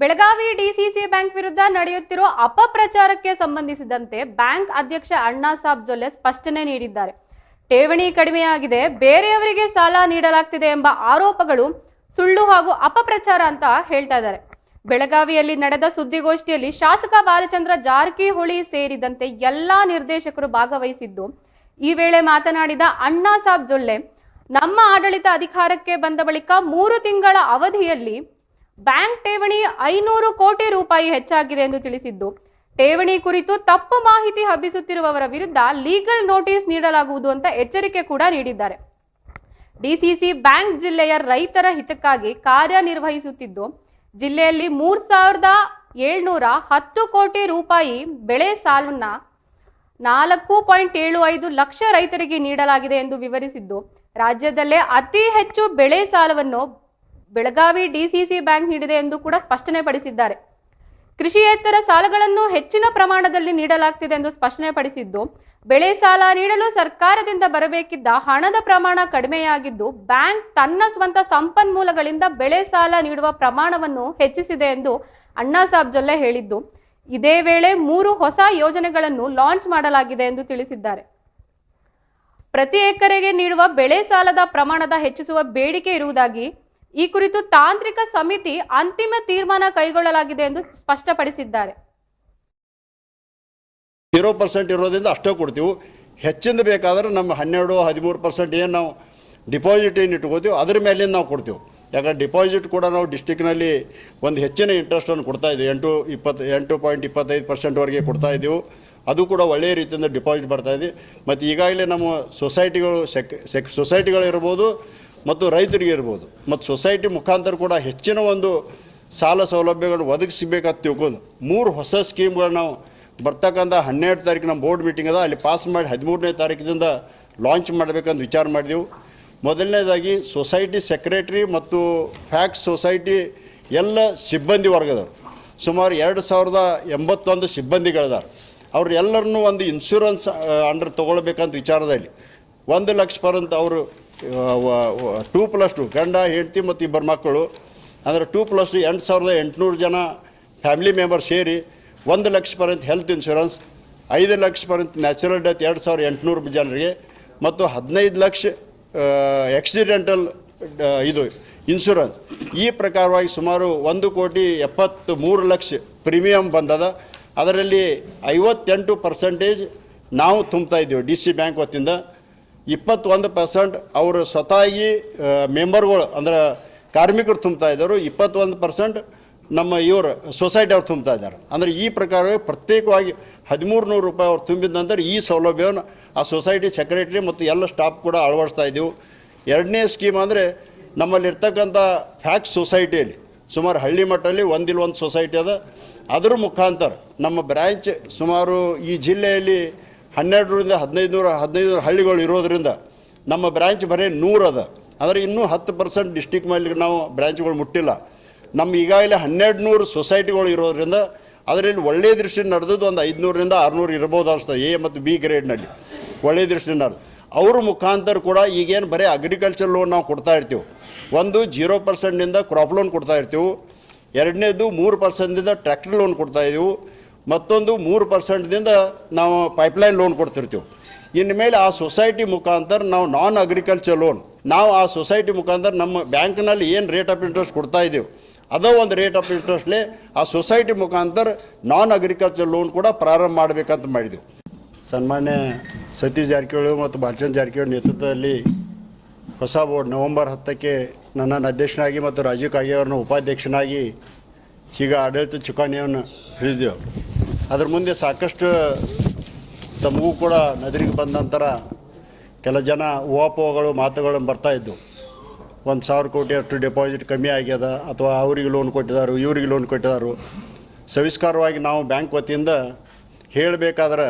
Belagavi DCC bank ವಿರುದ್ಧ ನಡೆಯುತ್ತಿರುವ ಅಪಪ್ರಚಾರಕ್ಕೆ ಸಂಬಂಧಿಸಿದಂತೆ ಬ್ಯಾಂಕ್ ಅಧ್ಯಕ್ಷ ಅಣ್ಣಾ ಸಾಬ್ ಜೊಲ್ಲೆ ಸ್ಪಷ್ಟನೆ ನೀಡಿದ್ದಾರೆ. ಠೇವಣಿ ಕಡಿಮೆಯಾಗಿದೆ, ಬೇರೆಯವರಿಗೆ ಸಾಲ ನೀಡಲಾಗ್ತಿದೆ ಎಂಬ ಆರೋಪಗಳು ಸುಳ್ಳು ಹಾಗೂ ಅಪಪ್ರಚಾರ ಅಂತ ಹೇಳ್ತಾ ಇದ್ದಾರೆ. ಬೆಳಗಾವಿಯಲ್ಲಿ ನಡೆದ ಸುದ್ದಿಗೋಷ್ಠಿಯಲ್ಲಿ ಶಾಸಕ ಬಾಲಚಂದ್ರ ಜಾರಕಿಹೊಳಿ ಸೇರಿದಂತೆ ಎಲ್ಲಾ ನಿರ್ದೇಶಕರು ಭಾಗವಹಿಸಿದ್ದು, ಈ ವೇಳೆ ಮಾತನಾಡಿದ ಅಣ್ಣಾ ಸಾಬ್ ಜೊಲ್ಲೆ, ನಮ್ಮ ಆಡಳಿತ ಅಧಿಕಾರಕ್ಕೆ ಬಂದ ಬಳಿಕ ಮೂರು ತಿಂಗಳ ಅವಧಿಯಲ್ಲಿ ಬ್ಯಾಂಕ್ ಠೇವಣಿ ಐನೂರು ಕೋಟಿ ರೂಪಾಯಿ ಹೆಚ್ಚಾಗಿದೆ ಎಂದು ತಿಳಿಸಿದ್ದು. ಠೇವಣಿ ಕುರಿತು ತಪ್ಪು ಮಾಹಿತಿ ಹಬ್ಬಿಸುತ್ತಿರುವವರ ವಿರುದ್ಧ ಲೀಗಲ್ ನೋಟಿಸ್ ನೀಡಲಾಗುವುದು ಅಂತ ಎಚ್ಚರಿಕೆ ಕೂಡ ನೀಡಿದ್ದಾರೆ. ಡಿಸಿಸಿ ಬ್ಯಾಂಕ್ ಜಿಲ್ಲೆಯ ರೈತರ ಹಿತಕ್ಕಾಗಿ ಕಾರ್ಯನಿರ್ವಹಿಸುತ್ತಿದ್ದು, ಜಿಲ್ಲೆಯಲ್ಲಿ ಮೂರ್ ಸಾವಿರದ ಏಳ್ನೂರ ಹತ್ತು ಕೋಟಿ ರೂಪಾಯಿ ಬೆಳೆ ಸಾಲನ್ನ ನಾಲ್ಕು ಪಾಯಿಂಟ್ ಏಳು ಐದು ಲಕ್ಷ ರೈತರಿಗೆ ನೀಡಲಾಗಿದೆ ಎಂದು ವಿವರಿಸಿದ್ದು, ರಾಜ್ಯದಲ್ಲೇ ಅತಿ ಹೆಚ್ಚು ಬೆಳೆ ಸಾಲವನ್ನು ಬೆಳಗಾವಿ ಡಿಸಿಸಿ ಬ್ಯಾಂಕ್ ನೀಡಿದೆ ಎಂದು ಕೂಡ ಸ್ಪಷ್ಟನೆ ಪಡಿಸಿದ್ದಾರೆ. ಕೃಷಿಯೇತರ ಸಾಲಗಳನ್ನು ಹೆಚ್ಚಿನ ಪ್ರಮಾಣದಲ್ಲಿ ನೀಡಲಾಗ್ತಿದೆ ಎಂದು ಸ್ಪಷ್ಟನೆ ಪಡಿಸಿದ್ದು, ಬೆಳೆ ಸಾಲ ನೀಡಲು ಸರ್ಕಾರದಿಂದ ಬರಬೇಕಿದ್ದ ಹಣದ ಪ್ರಮಾಣ ಕಡಿಮೆಯಾಗಿದ್ದು, ಬ್ಯಾಂಕ್ ತನ್ನ ಸ್ವಂತ ಸಂಪನ್ಮೂಲಗಳಿಂದ ಬೆಳೆ ಸಾಲ ನೀಡುವ ಪ್ರಮಾಣವನ್ನು ಹೆಚ್ಚಿಸಿದೆ ಎಂದು ಅಣ್ಣಾ ಸಾಬ್ ಜೊಲ್ಲೆ ಹೇಳಿದ್ದು, ಇದೇ ವೇಳೆ ಮೂರು ಹೊಸ ಯೋಜನೆಗಳನ್ನು ಲಾಂಚ್ ಮಾಡಲಾಗಿದೆ ಎಂದು ತಿಳಿಸಿದ್ದಾರೆ. ಪ್ರತಿ ಎಕರೆಗೆ ನೀಡುವ ಬೆಳೆ ಸಾಲದ ಪ್ರಮಾಣದ ಹೆಚ್ಚಿಸುವ ಬೇಡಿಕೆ ಇರುವುದಾಗಿ ಈ ಕುರಿತು ತಾಂತ್ರಿಕ ಸಮಿತಿ ಅಂತಿಮ ತೀರ್ಮಾನ ಕೈಗೊಳ್ಳಲಾಗಿದೆ ಎಂದು ಸ್ಪಷ್ಟಪಡಿಸಿದ್ದಾರೆ. ಜೀರೋ ಪರ್ಸೆಂಟ್ ಇರೋದ್ರಿಂದ ಅಷ್ಟೇ ಕೊಡ್ತೀವಿ. ಹೆಚ್ಚಿಂದ ಬೇಕಾದ್ರೆ ನಮ್ಮ ಹನ್ನೆರಡು, ಹದಿಮೂರು ಪರ್ಸೆಂಟ್ ಏನು ನಾವು ಡಿಪಾಸಿಟ್ ಏನು ಇಟ್ಕೋತೀವಿ ಅದ್ರ ಮೇಲಿಂದ ನಾವು ಕೊಡ್ತೀವಿ. ಯಾಕಂದ್ರೆ ಡಿಪಾಸಿಟ್ ಕೂಡ ನಾವು ಡಿಸ್ಟಿಕ್ನಲ್ಲಿ ಒಂದು ಹೆಚ್ಚಿನ ಇಂಟ್ರೆಸ್ಟನ್ನು ಕೊಡ್ತಾ ಇದ್ದೀವಿ. ಎಂಟು, ಇಪ್ಪತ್ತು, ಎಂಟು ಪಾಯಿಂಟ್ ಇಪ್ಪತ್ತೈದು ಪರ್ಸೆಂಟ್ವರೆಗೆ ಕೊಡ್ತಾ ಇದ್ದೀವಿ. ಅದು ಕೂಡ ಒಳ್ಳೆಯ ರೀತಿಯಿಂದ ಡಿಪಾಸಿಟ್ ಬರ್ತಾ ಇದೆ. ಮತ್ತು ಈಗಾಗಲೇ ನಮ್ಮ ಸೊಸೈಟಿಗಳು ಸೆಕ್ ಸೆಕ್ ಸೊಸೈಟಿಗಳಿರ್ಬೋದು ಮತ್ತು ರೈತರಿಗೆ ಇರ್ಬೋದು. ಮತ್ತು ಸೊಸೈಟಿ ಮುಖಾಂತರ ಕೂಡ ಹೆಚ್ಚಿನ ಒಂದು ಸಾಲ ಸೌಲಭ್ಯಗಳು ಒದಗಿಸಬೇಕಂತ ತಿಳ್ಕೊಂಡು ಮೂರು ಹೊಸ ಸ್ಕೀಮ್ಗಳನ್ನ ನಾವು ಬರ್ತಕ್ಕಂಥ ಹನ್ನೆರಡು ತಾರೀಕು ನಮ್ಮ ಬೋರ್ಡ್ ಮೀಟಿಂಗ್ ಅದ. ಅಲ್ಲಿ ಪಾಸ್ ಮಾಡಿ ಹದಿಮೂರನೇ ತಾರೀಕಿನಿಂದ ಲಾಂಚ್ ಮಾಡಬೇಕಂತ ವಿಚಾರ ಮಾಡಿದೆವು. ಮೊದಲನೇದಾಗಿ ಸೊಸೈಟಿ ಸೆಕ್ರೆಟ್ರಿ ಮತ್ತು ಫ್ಯಾಕ್ಸ್ ಸೊಸೈಟಿ ಎಲ್ಲ ಸಿಬ್ಬಂದಿ ವರ್ಗದವರು. ಸುಮಾರು ಎರಡು ಸಾವಿರದ ಎಂಬತ್ತೊಂದು ಸಿಬ್ಬಂದಿಗಳಿದ್ದಾರೆ ಅವ್ರು ಎಲ್ಲರನ್ನೂ ಒಂದು ಇನ್ಶೂರೆನ್ಸ್ ಅಂಡರ್ ತೊಗೊಳ್ಬೇಕಂತ ವಿಚಾರದಲ್ಲಿ. ಒಂದು ಲಕ್ಷ ಪರಂತ ಅವರು ಟೂ ಪ್ಲಸ್ ಟು ಗಂಡ, ಹೆಂಡತಿ ಮತ್ತು ಇಬ್ಬರು ಮಕ್ಕಳು. ಅಂದರೆ ಟೂ ಪ್ಲಸ್ ಟು ಎಂಟು ಸಾವಿರದ ಎಂಟುನೂರು ಜನ ಫ್ಯಾಮಿಲಿ ಮೆಂಬರ್ ಸೇರಿ ಒಂದು ಲಕ್ಷ ಪರ್ಯಂತ ಹೆಲ್ತ್ ಇನ್ಶೂರೆನ್ಸ್ ಐದು ಲಕ್ಷ ಪರ್ಯಂತ ನ್ಯಾಚುರಲ್ ಡೆತ್ ಎರಡು ಸಾವಿರದ ಎಂಟುನೂರು ಜನರಿಗೆ ಮತ್ತು ಹದಿನೈದು ಲಕ್ಷ ಆಕ್ಸಿಡೆಂಟಲ್ ಇದು ಇನ್ಶೂರೆನ್ಸ್ ಈ ಪ್ರಕಾರವಾಗಿ ಸುಮಾರು ಒಂದು ಕೋಟಿ ಎಪ್ಪತ್ತು ಮೂರು ಲಕ್ಷ ಪ್ರೀಮಿಯಂ ಬಂದದ. ಅದರಲ್ಲಿ ಐವತ್ತೆಂಟು ಪರ್ಸೆಂಟೇಜ್ ನಾವು ತುಂಬ್ತಾ ಇದ್ದೀವಿ ಡಿ ಸಿ ಬ್ಯಾಂಕ್ ವತಿಯಿಂದ. ಇಪ್ಪತ್ತೊಂದು ಪರ್ಸೆಂಟ್ ಅವರು ಸ್ವತಾಗಿ ಮೆಂಬರ್ಗಳು ಅಂದ್ರೆ ಕಾರ್ಮಿಕರು ತುಂಬ್ತಾ ಇದ್ದರು. ಇಪ್ಪತ್ತೊಂದು ಪರ್ಸೆಂಟ್ ನಮ್ಮ ಇವರು ಸೊಸೈಟಿ ಅವ್ರು ತುಂಬ್ತಾ ಇದ್ದಾರೆ. ಅಂದರೆ ಈ ಪ್ರಕಾರ ಪ್ರತ್ಯೇಕವಾಗಿ ಹದಿಮೂರು ನೂರು ರೂಪಾಯಿ ಅವ್ರು ತುಂಬಿದ ನಂತರ ಈ ಸೌಲಭ್ಯವನ್ನು ಆ ಸೊಸೈಟಿ ಸೆಕ್ರೆಟ್ರಿ ಮತ್ತು ಎಲ್ಲ ಸ್ಟಾಫ್ ಕೂಡ ಅಳವಡಿಸ್ತಾ ಇದ್ದೀವಿ. ಎರಡನೇ ಸ್ಕೀಮ್ ಅಂದರೆ ನಮ್ಮಲ್ಲಿರ್ತಕ್ಕಂಥ ಫ್ಯಾಕ್ಸ್ ಸೊಸೈಟಿಯಲ್ಲಿ ಸುಮಾರು ಹಳ್ಳಿ ಮಟ್ಟದಲ್ಲಿ ಒಂದಿಲ್ಲ ಒಂದು ಸೊಸೈಟಿ ಅದ. ಅದರ ಮುಖಾಂತರ ನಮ್ಮ ಬ್ರ್ಯಾಂಚ್ ಸುಮಾರು ಈ ಜಿಲ್ಲೆಯಲ್ಲಿ ಹನ್ನೆರಡರಿಂದ ಹದಿನೈದು ನೂರ ಹದಿನೈದು ಹಳ್ಳಿಗಳು ಇರೋದರಿಂದ ನಮ್ಮ ಬ್ರ್ಯಾಂಚ್ ಬರೀ ಅದ. ಆದರೆ ಇನ್ನೂ ಹತ್ತು ಪರ್ಸೆಂಟ್ ಡಿಸ್ಟಿಕ್ ಮೇಲೆ ನಾವು ಬ್ರ್ಯಾಂಚ್ಗಳು ಮುಟ್ಟಿಲ್ಲ. ನಮ್ಮ ಈಗಾಗಲೇ ಹನ್ನೆರಡು ನೂರು ಸೊಸೈಟಿಗಳು ಇರೋದರಿಂದ ಅದರಲ್ಲಿ ಒಳ್ಳೆಯ ದೃಷ್ಟಿಯಿಂದ ನಡೆದದ್ದು ಒಂದು ಐದುನೂರರಿಂದ ಆರುನೂರು ಇರ್ಬೋದು ಅನಿಸ್ತದೆ ಎ ಮತ್ತು ಬಿ ಗ್ರೇಡ್ನಲ್ಲಿ. ಒಳ್ಳೆಯ ದೃಷ್ಟಿಯಿಂದ ನಡೆದು. ಅವ್ರ ಮುಖಾಂತರ ಕೂಡ ಈಗೇನು ಬರೀ ಅಗ್ರಿಕಲ್ಚರ್ ಲೋನ್ ನಾವು ಕೊಡ್ತಾ ಇರ್ತೀವಿ. ಒಂದು ಜೀರೋ ಪರ್ಸೆಂಟ್ನಿಂದ ಕ್ರಾಪ್ ಲೋನ್ ಕೊಡ್ತಾ ಇರ್ತೀವಿ. ಎರಡನೇದು ಮೂರು ಪರ್ಸೆಂಟಿಂದ ಟ್ರ್ಯಾಕ್ಟರ್ ಲೋನ್ ಕೊಡ್ತಾ ಇದ್ದೀವಿ. ಮತ್ತೊಂದು ಮೂರು ಪರ್ಸೆಂಟ್ದಿಂದ ನಾವು ಪೈಪ್ಲೈನ್ ಲೋನ್ ಕೊಡ್ತಿರ್ತೀವಿ. ಇನ್ನು ಮೇಲೆ ಆ ಸೊಸೈಟಿ ಮುಖಾಂತರ ನಾವು ನಾನ್ ಅಗ್ರಿಕಲ್ಚರ್ ಲೋನ್ ನಾವು ಆ ಸೊಸೈಟಿ ಮುಖಾಂತರ ನಮ್ಮ ಬ್ಯಾಂಕ್ನಲ್ಲಿ ಏನು ರೇಟ್ ಆಫ್ ಇಂಟ್ರೆಸ್ಟ್ ಕೊಡ್ತಾ ಇದ್ದೀವಿ, ಅದೋ ಒಂದು ರೇಟ್ ಆಫ್ ಇಂಟ್ರೆಸ್ಟ್ಲೆ ಆ ಸೊಸೈಟಿ ಮುಖಾಂತರ ನಾನ್ ಅಗ್ರಿಕಲ್ಚರ್ ಲೋನ್ ಕೂಡ ಪ್ರಾರಂಭ ಮಾಡಬೇಕಂತ ಮಾಡಿದೆವು. ಸನ್ಮಾನ್ಯ ಸತೀಶ್ ಜಾರಕಿಹೊಳಿ ಮತ್ತು ಬಾಲಚಂದ್ರ ಜಾರಕಿಹೊಳಿ ನೇತೃತ್ವದಲ್ಲಿ ಹೊಸ ಬೋರ್ಡ್ ನವೆಂಬರ್ ಹತ್ತಕ್ಕೆ ನನ್ನನ್ನು ಅಧ್ಯಕ್ಷನಾಗಿ ಮತ್ತು ರಾಜೀವ್ ಕಾಗೆ ಅವರನ್ನು ಉಪಾಧ್ಯಕ್ಷನಾಗಿ, ಈಗ ಆಡಳಿತ ಚುಕಾಣಿಯನ್ನು ಹಿಡಿದೆವು ಅದ್ರ ಮುಂದೆ ಸಾಕಷ್ಟು ತಮಗೂ ಕೂಡ ನದಿರಿಗೆ ಬಂದ ನಂತರ ಕೆಲ ಜನ ಓಪೋಗಳು ಮಾತುಗಳು ಬರ್ತಾ ಇದ್ದವು ಒಂದು ಸಾವಿರ ಕೋಟಿ ಅಷ್ಟು ಡೆಪಾಸಿಟ್ ಕಮ್ಮಿ ಆಗ್ಯದ, ಅಥವಾ ಅವ್ರಿಗೆ ಲೋನ್ ಕೊಟ್ಟಿದ್ದಾರೆ ಇವ್ರಿಗೆ ಲೋನ್ ಕೊಟ್ಟಿದ್ದಾರೆ ಸವಿಸ್ಕಾರವಾಗಿ ನಾವು ಬ್ಯಾಂಕ್ ವತಿಯಿಂದ ಹೇಳಬೇಕಾದ್ರೆ